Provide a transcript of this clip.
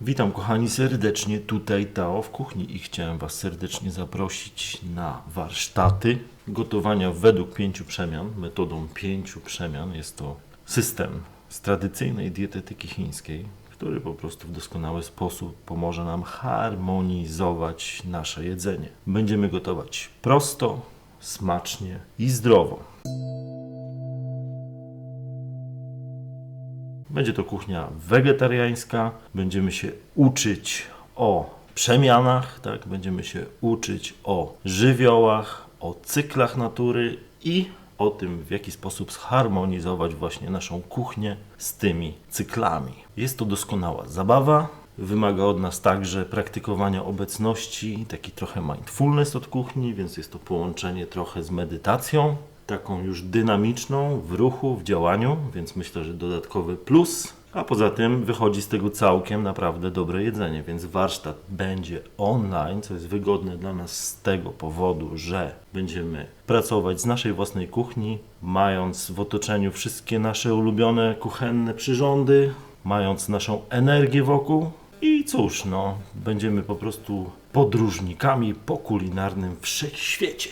Witam kochani serdecznie, tutaj Tao w kuchni i chciałem Was serdecznie zaprosić na warsztaty gotowania według pięciu przemian, metodą pięciu przemian. Jest to system z tradycyjnej dietetyki chińskiej, który po prostu w doskonały sposób pomoże nam harmonizować nasze jedzenie. Będziemy gotować prosto, smacznie i zdrowo. Będzie to kuchnia wegetariańska. Będziemy się uczyć o przemianach, tak? Będziemy się uczyć o żywiołach, o cyklach natury i o tym, w jaki sposób zharmonizować właśnie naszą kuchnię z tymi cyklami. Jest to doskonała zabawa. Wymaga od nas także praktykowania obecności, taki trochę mindfulness od kuchni, więc jest to połączenie trochę z medytacją, taką już dynamiczną, w ruchu, w działaniu, więc myślę, że dodatkowy plus. A poza tym wychodzi z tego całkiem naprawdę dobre jedzenie, więc warsztat będzie online, co jest wygodne dla nas z tego powodu, że będziemy pracować z naszej własnej kuchni, mając w otoczeniu wszystkie nasze ulubione kuchenne przyrządy, mając naszą energię wokół. I cóż, no, będziemy po prostu podróżnikami po kulinarnym wszechświecie.